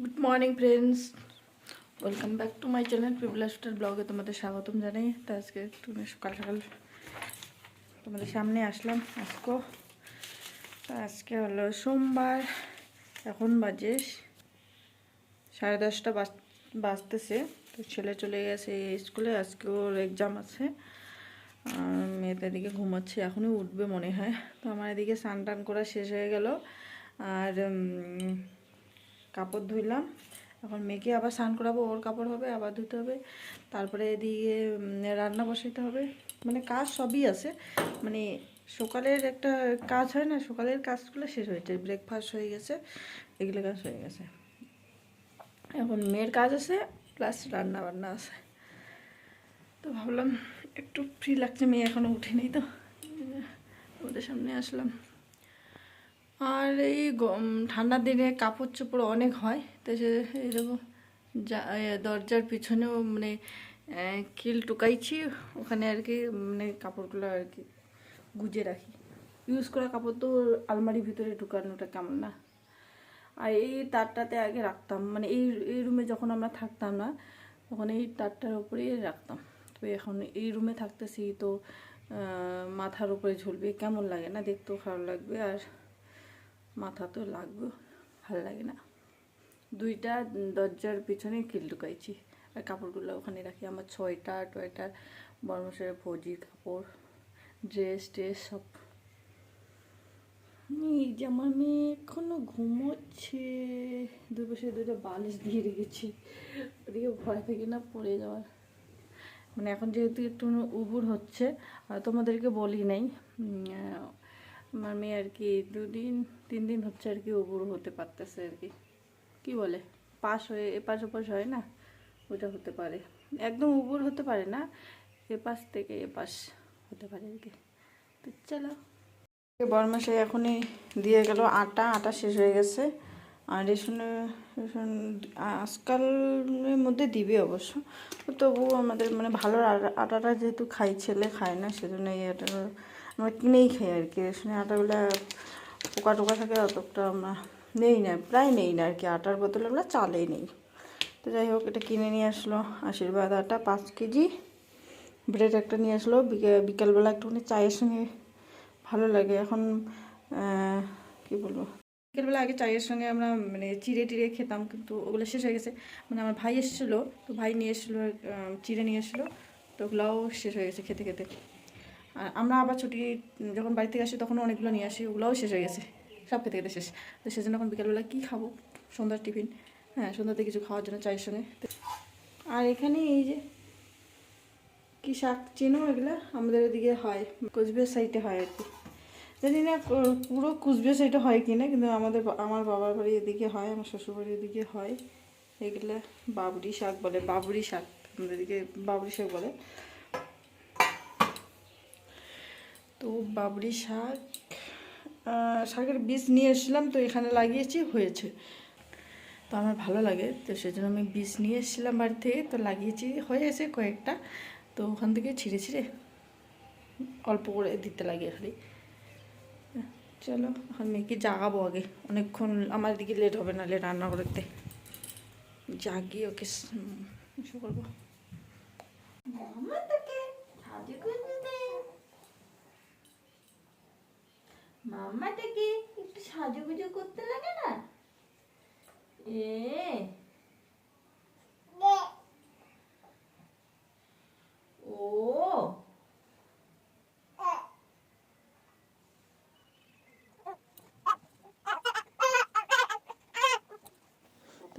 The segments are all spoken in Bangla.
Good morning friends welcome back to my channel people star ব্লগে তোমাদের স্বাগতম জানাই। তো আজকে একটু সকাল সকাল তোমাদের সামনে আসলাম আজকে। তো আজকে হলো সোমবার, এখন বাজে সাড়ে দশটা বাজ- বাজতেছে। তো ছেলে চলে গেছে স্কুলে আজকে ওর এক্সাম আছে। মেয়েটা এদিকে ঘুমাচ্ছে, এখনই উঠবে মনে হয়। তো আমার এদিকে স্নান টান করা শেষ হয়ে গেল। আর কাপড় ধুইলাম। এখন মেয়েকে আবার স্নান করাবো, ওর কাপড় হবে, আবার ধুতে হবে। তারপরে এদিকে রান্না বসাইতে হবে। মানে কাজ সবই আছে। মানে সকালের একটা কাজ হয় না, সকালের কাজগুলো শেষ হয়েছে ব্রেকফাস্ট হয়ে গেছে, এগুলো কাজ হয়ে গেছে। এখন মেয়ের কাজ আছে প্লাস রান্না বান্না আছে। তো ভাবলাম, একটু ফ্রি লাগছে, মেয়ে এখনও উঠেনি তো। ওদের সামনে আসলাম। আর এই ঠান্ডার দিনে কাপড় চোপড় অনেক হয়, তো সে এরকম যা দরজার পিছনেও মানে কিল টুকাইছি, ওখানে আর কি মানে কাপড়গুলো আর কি গুজে রাখি। ইউজ করা কাপড় তো আলমারির ভিতরে ঢুকানোটা কেমন না। আর এই তারটাতে আগে রাখতাম মানে এই এই রুমে যখন আমরা থাকতাম না, তখন এই তারটার উপরেই রাখতাম। তো এখন এই রুমে থাকতেছি তো মাথার উপরে ঝুলবে, কেমন লাগে না, দেখতেও খারাপ লাগবে। আর মাথা তো লাগবে, ভালো লাগে না। দুইটা দরজার পিছনে কিল ঢুকাইছি। আর কাপড়গুলো ওখানে রাখি। আমার ছয়টা টয়টার বর্মশের ফৌজির কাপড়, ড্রেস ট্রেস সব। এই যে মেয়ে এখনও ঘুমোচ্ছে। দুই পাশে দুটো বালিশ দিয়ে রেখেছি। ওদিকে ভয় থেকে না পড়ে যাওয়ার। মানে এখন যেহেতু একটু উবুর হচ্ছে তোমাদেরকে বলি নাই আমার মেয়ে আর কি দুদিন তিন দিন হচ্ছে আর কি উবুর হতে পারতেছে আর কি। কি বলে? পাশ হয়ে এপাশ ওপাশ হয় না? ওটা হতে পারে। একদম উবুর হতে পারে না এপাশ থেকে এপাশ হতে পারে আর কি। তো চলো। বরমাসে এখনই দিয়ে গেল আটা আটা শেষ হয়ে গেছে। আর রেশনে, রেশন আজকালের মধ্যে দিবে অবশ্য। তো তবু আমাদের মানে ভালো আটা- আটাটা যেহেতু খাই ছেলে খায় না, সেজন্য এই আটা আমরা কিনেই খাই আর কি। রেশনের আটাগুলো পোকা টোকা থাকে, অতটা আমরা নেই না, প্রায় নেই না আর কি। আটার বদলে আমরা চালেই নেই। তো যাই হোক, এটা কিনে নিয়ে আসলো, আশীর্বাদ আটা, পাঁচ কেজি। ব্রেড একটা নিয়ে আসলো, বিকে- বিকালবেলা একটুখানি চায়ের সঙ্গে ভালো লাগে। এখন কি বলব? বিকেলবেলা আগে চায়ের সঙ্গে আমরা মানে চিড়ে টিড়ে খেতাম, কিন্তু ওগুলো শেষ হয়ে গেছে। মানে আমার ভাই এসেছিল, তো ভাই নিয়ে এসেছিল চিড়ে নিয়ে এসেছিল, তো ওগুলাও শেষ হয়ে গেছে খেতে খেতে। আর আমরা আবার ছুটি যখন বাড়ি থেকে আসি তখন অনেকগুলো নিয়ে আসি, ওগুলোও শেষ হয়ে গেছে। সব খেতে খেতে শেষ। তো সেজন্য এখন বিকালবেলা কী খাব? সন্ধ্যার টিফিন। হ্যাঁ সন্ধ্যাতে কিছু খাওয়ার জন্য চায়ের সঙ্গে। আর এখানে এই যে কি শাক চেনো এগুলো? আমাদের ওদিকে হয়, কোচবিহার সাইডে হয় আর কি। জানি না পুরো কুচবিহার সাইডে হয় কি না, কিন্তু আমাদের আমার বাবার বাড়ি এদিকে হয়, আমার শ্বশুর বাড়ির এদিকে হয়। এগুলা বাবরি শাক বলে, বাবরি শাক। আমাদের এদিকে বাবরি শাক বলে। তো বাবরি শাক শাকের বীজ নিয়ে এসেছিলাম, তো এখানে লাগিয়েছি, হয়েছে। তো আমার ভালো লাগে, তো সেজন্য আমি বীজ নিয়ে এসেছিলাম বাড়ি থেকে তো লাগিয়েছি, হয়ে গেছে কয়েকটা। তো ওখান থেকে ছিঁড়ে ছিঁড়ে অল্প করে দিতে লাগে খালি। চলো এখন মেয়েকে জাগাবো আগে? অনেকক্ষণ আমার দিকে লেট হবে নাহলে রান্না করতে। জাগিয়ে ওকে করব। মামাটাকে একটু সাজুগুজু করতে লাগে না? এ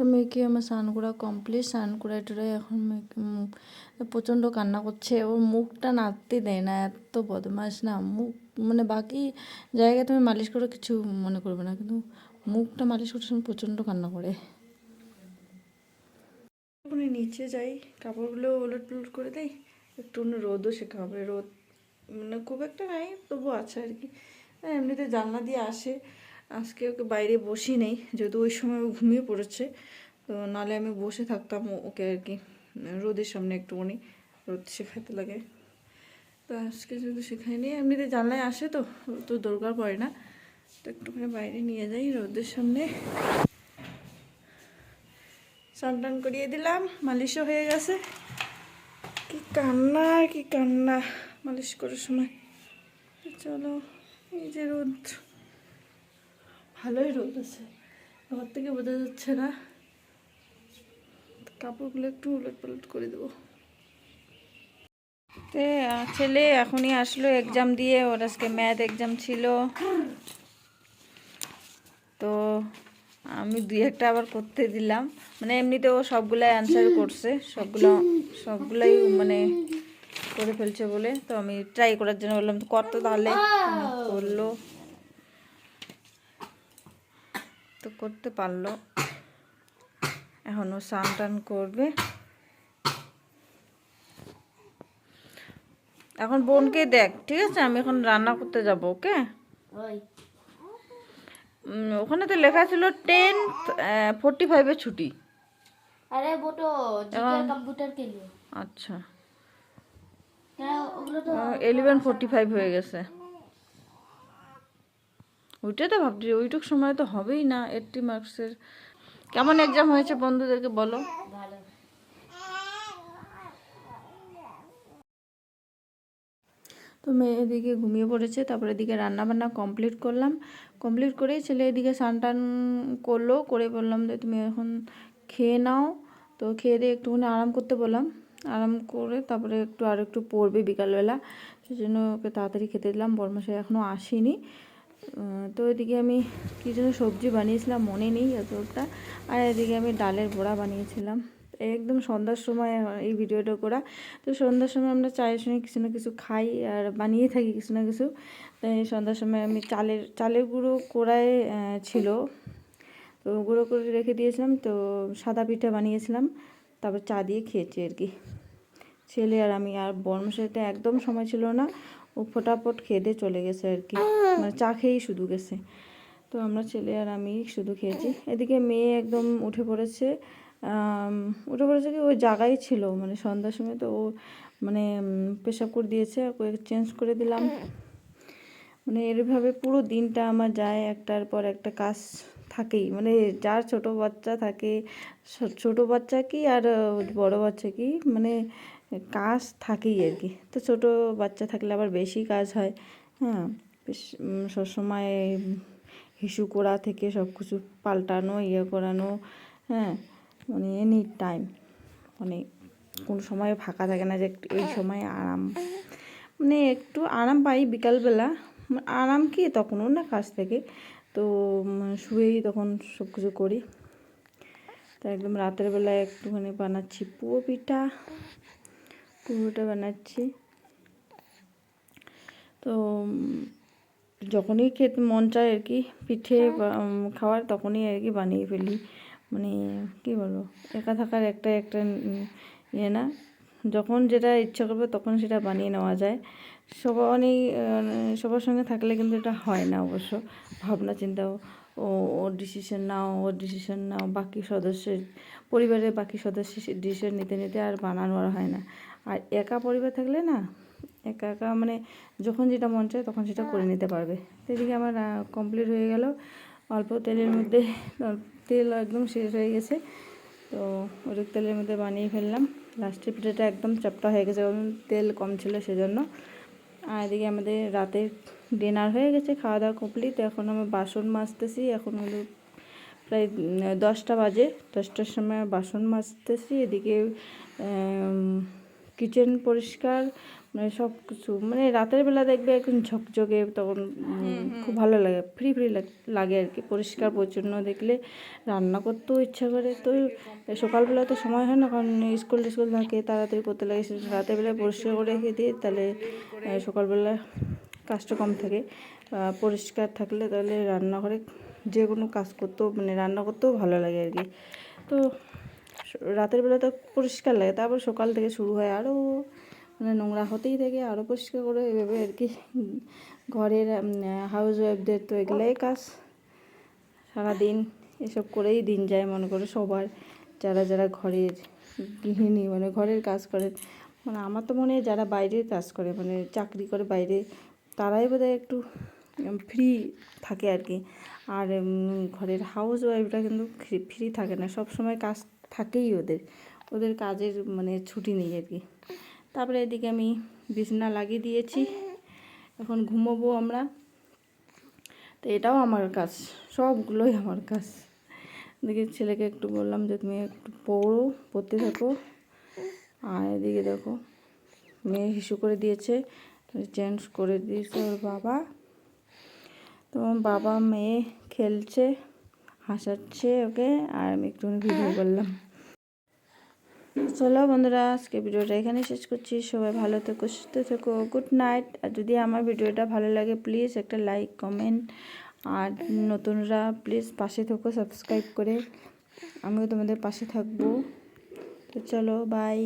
তো মেয়েকে আমার স্নান করা কমপ্লিট স্নান করা টুরাই এখন মেয়েকে প্রচণ্ড কান্না করছে। ওর মুখটা নাড়তে দেয় না, এত বদমাস না। মুখ মানে বাকি জায়গায় তুমি মালিশ করে, কিছু মনে করবে না। কিন্তু মুখটা মালিশ করতে সময় প্রচণ্ড কান্না করে। এখন নিচে যাই, কাপড়গুলো ওলট পলট করে দেয় একটু রোদও শেখা হবে রোদ মানে খুব একটা নাই তবু আছে আর কি। এমনিতে জানলা দিয়ে আসে। আজকে ওকে বাইরে বসি নেই, যেহেতু ওই সময় ও ঘুমিয়ে পড়েছে, তো নালে আমি বসে থাকতাম ওকে আর কি, রোদের সামনে একটুখানি রোদ শেখাতে লাগে। তো আজকে যেহেতু শেখায়নি, এমনিতে জানলায় আসে তো তো দরকার পড়ে না। তো একটুখানি বাইরে নিয়ে যাই রোদের সামনে। স্নান করিয়ে দিলাম মালিশও হয়ে গেছে। কি কান্না কি কান্না, মালিশ করার সময়। চলো, এই যে রোদ। ভালোই রোদ আছে ঘর থেকে বোঝা যাচ্ছে না। কাপড়গুলো একটু উলট পালট করে দেবো। তে ছেলে এখনই আসলো এক্সাম দিয়ে। ওর আজকে ম্যাথ এক্সাম ছিল। তো আমি দুই একটা আবার করতে দিলাম। মানে এমনিতে ও সবগুলাই অ্যান্সার করছে। সবগুলো সবগুলাই মানে করে ফেলছে বলে। তো আমি ট্রাই করার জন্য বললাম তো কর তো তাহলে। করল তো করতে পারল। এখন ও স্নান টান করবে। এখন বোনকে দেখ ঠিক আছে? আমি এখন রান্না করতে যাব ওকে? ওখানে তো লেখা ছিল টেন ফোরটি ফাইভে ছুটি। আরে বটো কম্পিউটার আচ্ছা। ইলেভেন ফোরটি ফাইভ হয়ে গেছে। ওইটাই তো ভাবছি, ওইটুক সময় তো হবেই না এইটটি মার্কসের কেমন এক্সাম হয়েছে বন্ধুদেরকে বলো? তো মেয়ে এদিকে ঘুমিয়ে পড়েছে, তারপরে এদিকে রান্না বান্না কমপ্লিট করলাম। কমপ্লিট করে ছেলে এদিকে স্নান টান করল, করে বললাম যে, তুমি এখন খেয়ে নাও। তো খেয়ে দিয়ে একটুখানি আরাম করতে বললাম। আরাম করে তারপরে একটু আর একটু পড়বে বিকালবেলা। সেই জন্য ওকে তাড়াতাড়ি খেতে দিলাম। বরমাসে এখনও আসেনি। তো এদিকে আমি কী যেন সবজি বানিয়েছিলাম, মনে নেই এতটা। আর এদিকে আমি ডালের বড়া বানিয়েছিলাম। একদম সন্ধ্যার সময় এই ভিডিওটা করা। তো সন্ধ্যার সময় আমরা চায়ের সঙ্গে কিছু না কিছু খাই আর বানিয়ে থাকি কিছু না কিছু। তাই সন্ধ্যার সময় আমি চালের চালের গুঁড়ো কড়ায় ছিল। তো গুঁড়ো করে রেখে দিয়েছিলাম। তো সাদা পিঠা বানিয়েছিলাম। তারপর চা দিয়ে খেয়েছি আর কি। ছেলে আর আমি, আর বর্মশাইতে একদম সময় ছিল না। ও ফটাফট খেয়ে চলে গেছে আর কি। মানে চা খেয়েই শুধু গেছে। তো আমরা ছেলে আর আমি শুধু খেয়েছি। এদিকে মেয়ে একদম উঠে পড়েছে। উঠে পড়েছে কি ওই জায়গায় ছিল মানে সন্ধ্যার সময় তো ও মানে পেশাব করে দিয়েছে। চেঞ্জ করে দিলাম। মানে এরভাবে পুরো দিনটা আমার যায়। একটার পর একটা কাজ থাকেই। মানে যার ছোট বাচ্চা থাকে, ছোট বাচ্চা কি আর বড় বাচ্চা কি? মানে কাজ থাকেই আর কি। তো ছোট বাচ্চা থাকলে আবার বেশি কাজ হয়। হ্যাঁ বেশ সবসময় হিসু করা থেকে সব কিছু পাল্টানো ইয়ে করানো হ্যাঁ মানে এনি টাইম মানে কোনো সময় ফাঁকা থাকে না যে এই সময় আরাম। মানে একটু আরাম পাই বিকালবেলা, আরাম কি তখনও না কাজ থেকে। তো শুয়েই তখন সব কিছু করি। তা একদম রাতের বেলায় একটুখানি বানাচ্ছি পুয়ো পিঠা। পুরোটা বানাচ্ছি। তো যখনই খেতে মন চায় আর কি পিঠে খাওয়ার তখনই আর কি বানিয়ে ফেলি। মানে কি বলব একা থাকার একটা একটা ইয়ে না। যখন যেটা ইচ্ছা করবে তখন সেটা বানিয়ে নেওয়া যায়। সবাই অনেক সবার সঙ্গে থাকলে কিন্তু এটা হয় না অবশ্য। ভাবনা চিন্তা ও ওর ডিসিশন নাও ওর ডিসিশন নাও বাকি সদস্যের পরিবারের বাকি সদস্যের ডিসিশন নিতে নিতে আর বানানো আর হয় না। আর একা পরিবার থাকলে না, একা একা মানে যখন যেটা মন চায় তখন সেটা করে নিতে পারবে। তো এদিকে আমার কমপ্লিট হয়ে গেল। অল্প তেলের মধ্যে তেল একদম শেষ হয়ে গেছে। তো ওটা তেলের মধ্যে বানিয়ে ফেললাম। লাস্টের পিঠাটা একদম চাপটা হয়ে গেছে, কারণ তেল কম ছিল সেজন্য। আর এদিকে আমাদের রাতের ডিনার হয়ে গেছে খাওয়া দাওয়া কমপ্লিট এখন আমি বাসন মাজতেছি। এখন হলো প্রায় দশটা বাজে। দশটার সময় বাসন মাজতেছি। এদিকে কিচেন পরিষ্কার মানে সব কিছু মানে রাতের বেলা দেখবে এখন ঝকঝকে তখন খুব ভালো লাগে ফ্রি ফ্রি লাগে আর কি। পরিষ্কার পরিচ্ছন্ন দেখলে রান্না করতেও ইচ্ছা করে। তো সকালবেলা তো সময় হয় না কারণ স্কুল টিস্কুল থাকে তাড়াতাড়ি করতে লাগে। সেজন্য রাতের বেলায় পরিষ্কার করে রেখে দিই তাহলে সকালবেলা কাজটা কম থাকে। পরিষ্কার থাকলে তাহলে রান্নাঘরে যে কোনো কাজ করতেও মানে রান্না করতেও ভালো লাগে আর কি। তো রাতের বেলা তো পরিষ্কার লাগে, তারপর সকাল থেকে শুরু হয় আরও মানে নোংরা হতেই থাকে আরও পরিষ্কার করে এভাবে আর কি। ঘরের হাউস ওয়াইফদের তো এগুলাই কাজ। সারাদিন এসব করেই দিন যায় মনে করো সবার, যারা যারা ঘরের গৃহিণী মানে ঘরের কাজ করেন। মানে আমার তো মনে হয় যারা বাইরের কাজ করে মানে চাকরি করে বাইরে, তারাই বোধহয় একটু ফ্রি থাকে আর কি। আর ঘরের হাউস ওয়াইফরা কিন্তু ফ্রি থাকে না সব সময় কাজ থাকেই ওদের ওদের কাজের মানে ছুটি নেই আর কি। তারপরে এদিকে আমি বিছনা লাগিয়ে দিয়েছি, এখন ঘুমোবো আমরা। তো এটাও আমার কাজ, সবগুলোই আমার কাজ। এদিকে ছেলেকে একটু বললাম যে, তুমি একটু পড়ো, পড়তে থাকো। আর এদিকে দেখো, মেয়ে হিসু করে দিয়েছে চেঞ্জ করে দিয়েছে ওর বাবা। তোমার বাবা, মেয়ে খেলছে। হাসাচ্ছে ওকে? আর আমি একটুখানি ভিডিও করলাম। চলো বন্ধুরা আজকে ভিডিওটা এখানে শেষ করছি। সবাই ভালো থেকো সুস্থ থেকো গুড নাইট আর যদি আমার ভিডিওটা ভালো লাগে প্লিজ একটা লাইক কমেন্ট আর নতুনরা প্লিজ পাশে থেকো সাবস্ক্রাইব করে। আমিও তোমাদের পাশে থাকব। তো চলো বাই